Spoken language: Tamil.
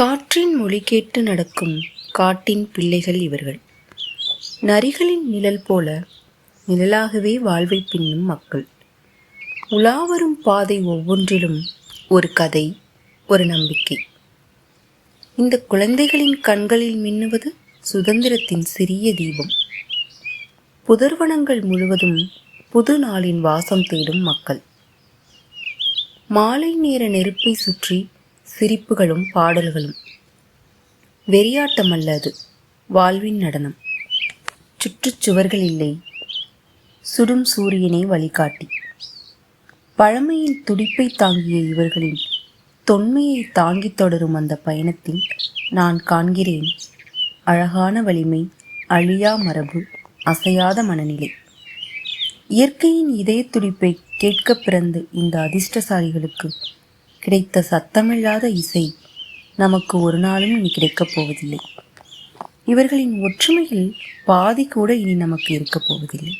காற்றின் மொழி கேட்டு நடக்கும் காட்டின் பிள்ளைகள் இவர்கள். நரிகளின் நிழல் போல நிழலாகவே வாழ்வை பின்னும் மக்கள். உலாவரும் பாதை ஒவ்வொன்றிலும் ஒரு கதை ஒரு நம்பிக்கை. இந்த குழந்தைகளின் கண்களில் மின்னுவது சுதந்திரத்தின் சிறிய தீபம். புதர்வனங்கள் முழுவதும் புது நாளின் வாசம் தேடும் மக்கள். மாலை நேர நெருப்பை சுற்றி சிரிப்புகளும் பாடல்களும். வெறியாட்டம் அல்ல அது வாழ்வின் நடனம். சுற்றுச்சுவர்கள் இல்லை சுடும் சூரியனை வழிகாட்டி. பழமையின் துடிப்பை தாங்கிய இவர்களின் தொன்மையை தாங்கித் தொடரும் அந்த பயணத்தில் நான் காண்கிறேன் அழகான வலிமை அழியா மரபு அசையாத மனநிலை. இயற்கையின் இதய துடிப்பை கேட்க பிறந்து இந்த அதிர்ஷ்டசாலிகளுக்கு கிடைத்த சத்தமில்லாத இசை நமக்கு ஒரு நாளும் இனி கிடைக்கப் போவதில்லை. இவர்களின் ஒற்றுமையில் பாதி கூட இனி நமக்கு இருக்கப் போவதில்லை.